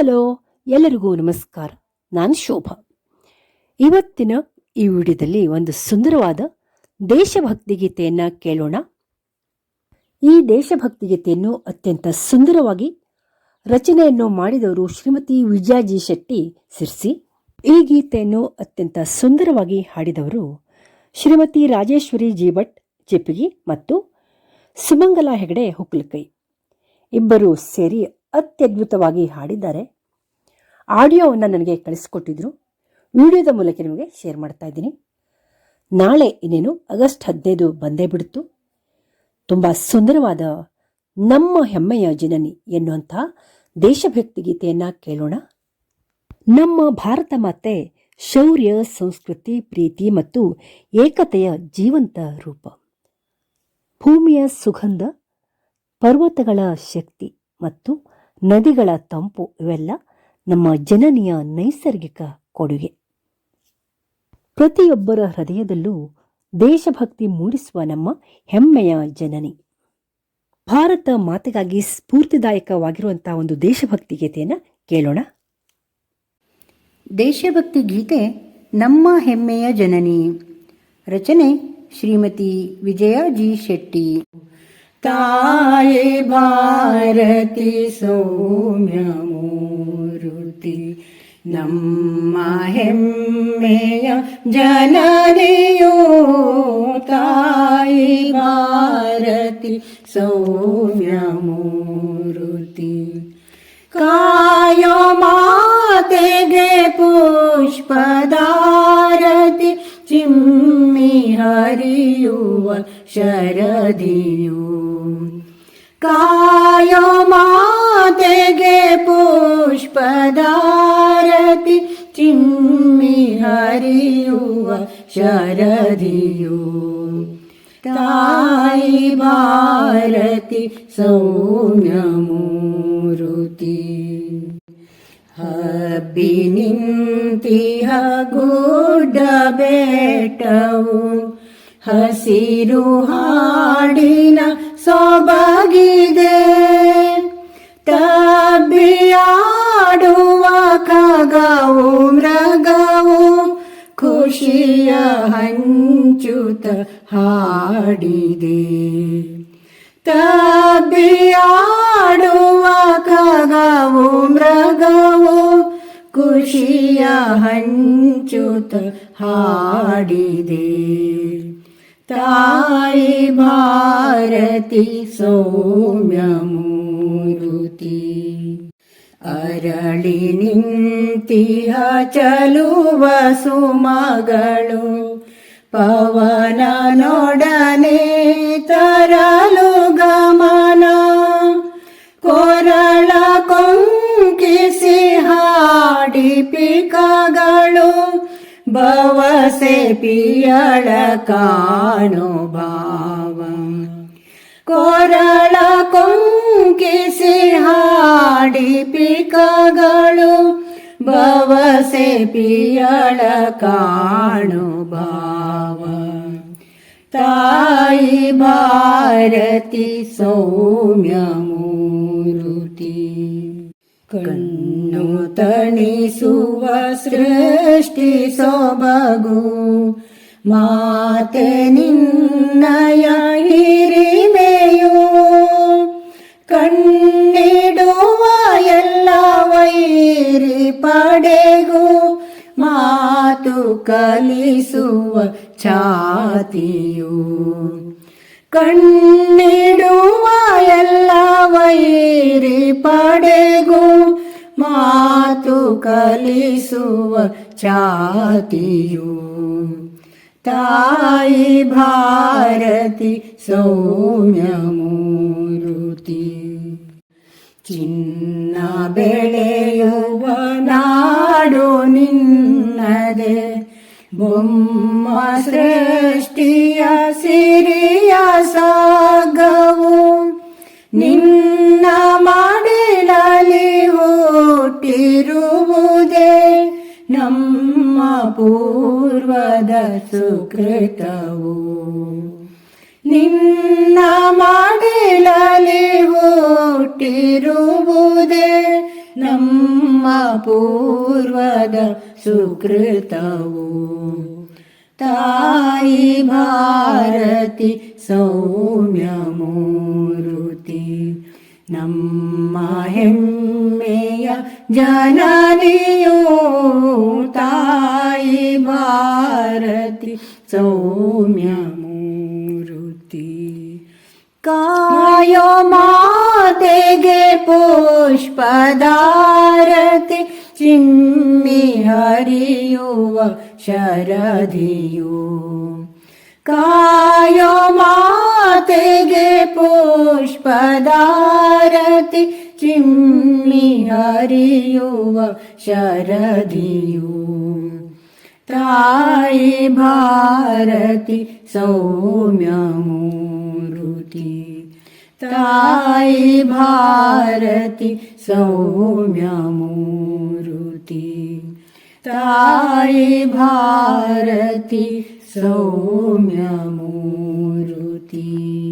Hello, ಎಲ್ಲರಿಗೂ ನಮಸ್ಕಾರ. ನಾನು ಶೋಭಾ. ಇವತ್ತಿನ ಈ ವಿಡಿಯೋದಲ್ಲಿ ಒಂದು ಸುಂದರವಾದ ದೇಶಭಕ್ತಿ ಗೀತೆಯನ್ನ ಕೇಳೋಣ. ಈ ದೇಶಭಕ್ತಿ ಗೀತೆಯನ್ನು ಅತ್ಯಂತ ಸುಂದರವಾಗಿ ರಚನೆಯನ್ನು ಮಾಡಿದವರು ಶ್ರೀಮತಿ ವಿಜಯಾಜಿ ಶೆಟ್ಟಿ ಸಿರ್ಸಿ. ಈ ಗೀತೆಯನ್ನು ಅತ್ಯಂತ ಸುಂದರವಾಗಿ ಹಾಡಿದವರು ಶ್ರೀಮತಿ ರಾಜೇಶ್ವರಿ ಜೀಭಟ್ ಚಿಪ್ಪಿಗಿ ಮತ್ತು ಸುಮಂಗಲ ಹೆಗಡೆ ಹುಕ್ಲಕೈ. ಇಬ್ಬರು ಸೇರಿ ಅತ್ಯದ್ಭುತವಾಗಿ ಹಾಡಿದ್ದಾರೆ. ಆಡಿಯೋವನ್ನು ನನಗೆ ಕಳಿಸ್ಕೊಟ್ಟಿದ್ರು. ವಿಡಿಯೋದ ಮೂಲಕ ನಿಮಗೆ ಶೇರ್ ಮಾಡ್ತಾ ಇದ್ದೀನಿ. ನಾಳೆ ಇನ್ನೇನು ಆಗಸ್ಟ್ ಹದಿನೈದು ಬಂದೇ ಬಿಡ್ತು. ತುಂಬ ಸುಂದರವಾದ ನಮ್ಮ ಹೆಮ್ಮೆಯ ಜನನಿ ಎನ್ನುವಂಥ ದೇಶಭಕ್ತಿ ಗೀತೆಯನ್ನು ಕೇಳೋಣ. ನಮ್ಮ ಭಾರತ ಮಾತೆ ಶೌರ್ಯ, ಸಂಸ್ಕೃತಿ, ಪ್ರೀತಿ ಮತ್ತು ಏಕತೆಯ ಜೀವಂತ ರೂಪ. ಭೂಮಿಯ ಸುಗಂಧ, ಪರ್ವತಗಳ ಶಕ್ತಿ ಮತ್ತು ನದಿಗಳ ತಂಪು ಇವೆಲ್ಲ ನಮ್ಮ ಜನನಿಯ ನೈಸರ್ಗಿಕ ಕೊಡುಗೆ. ಪ್ರತಿಯೊಬ್ಬರ ಹೃದಯದಲ್ಲೂ ದೇಶಭಕ್ತಿ ಮೂಡಿಸುವ ನಮ್ಮ ಹೆಮ್ಮೆಯ ಜನನಿ. ಭಾರತ ಮಾತೆಗಾಗಿ ಸ್ಫೂರ್ತಿದಾಯಕವಾಗಿರುವಂತಹ ಒಂದು ದೇಶಭಕ್ತಿ ಗೀತೆಯನ್ನು ಕೇಳೋಣ. ದೇಶಭಕ್ತಿ ಗೀತೆ ನಮ್ಮ ಹೆಮ್ಮೆಯ ಜನನಿ. ರಚನೆ ಶ್ರೀಮತಿ ವಿಜಯ ಜಿ ಶೆಟ್ಟಿ. ताये भारति भारती सोम्यरुति नहेमे जनलियो भारति मरुति कायमा माते गे पुष्पदारति। चिम्मि हरियुव ओ कायो ते पुष्पदारति चिम्मि चिम् हरि शरद का वारति सोम्य मूरु हबि निट हसिरुडिना ಸೊಬಗಿದೆ. ತಬ್ಬಿಯಾಡುವ ಖಗವು ಮೃಗವು ಖುಷಿಯ ಹಂಚುತ ಹಾಡಿದೆ. ತಬ್ಬಿಯಾಡುವ ಖಗವು ಮೃಗವು ಖುಷಿಯ ಹಂಚುತ ಹಾಡಿದೆ. रति भारति मुति अरळि नि चल वसुमगळु। पवनोडने तरलु गमन। कोरळ कोङ् सिंहाडिप ಬವಸೆ ಪಿಯಳ ಕಾಣು ಭಾವ ಕೊರಳ ಕೊಂಕಿಸಿ ಹಾಡಿ ಪಿಕಗಳು ಭವಸೆ ಪಿಯಳ ಕಾಣು ಭಾವ ತಾಯಿ ಭಾರತಿ ಸೌಮ್ಯ ಮೂರುತಿ ಕಣ್ಣು ತಣಿಸುವ ಸೃಷ್ಟಿ ಸೊಬಗು. ಮಾತೆ ನಿನ್ನಯ ಹಿರಿಮೆಯು ಕಣ್ಣಿಡುವ ಎಲ್ಲ ವೈರಿ ಪಡೆಗೂ. ಮಾತು ಕಲಿಸುವ ಛಾತಿಯು ಕಣ್ಣಿಡುವ ಎಲ್ಲ ವೈರಿ ಪಡೆಗೂ ಮಾತು ಕಲಿಸುವ ಚಾತಿಯು. ತಾಯಿ ಭಾರತಿ ಸೌಮ್ಯಮೂರುತಿ ಚಿನ್ನ ಬೆಳೆಯುವ ನಾಡು ನಿನ್ನದೆ. ಬೊಮ್ಮ ಸೃಷ್ಟಿಯ ಸಿರಿಯ ಸಾಗವು ನಿನ್ನ ಮಾಡಿಲಲಿ ಹುಟ್ಟಿರುವುದೇ ನಮ್ಮ ಪೂರ್ವದ ಸುಕೃತವು. ನಿನ್ನ ಮಾಡಿಲಲಿ ಹುಟ್ಟಿರುವುದೇ ನಮ್ಮ ಪೂರ್ವದ ಸುಕೃತವು ತಾಯಿ ಭಾರತಿ ಸೌಮ್ಯ ಮೂರುತಿ ನಮ್ಮ ಹೆಮ್ಮೆಯ ಜನನಿಯೋ ತಾಯಿ ಭಾರತಿ ಸೌಮ್ಯ ಮೂರುತಿ ಕಾಯೋ ते पुष्पदारति पुष्पदारति चिहरि शरदियो। कायो मातेगे पोष्पदारति चिंग्ी हरि ओ शरदधिो ताये भारति सौम्य ताई भारती सौम्या मूर्ती। ताई भारती सौम्या मूर्ती।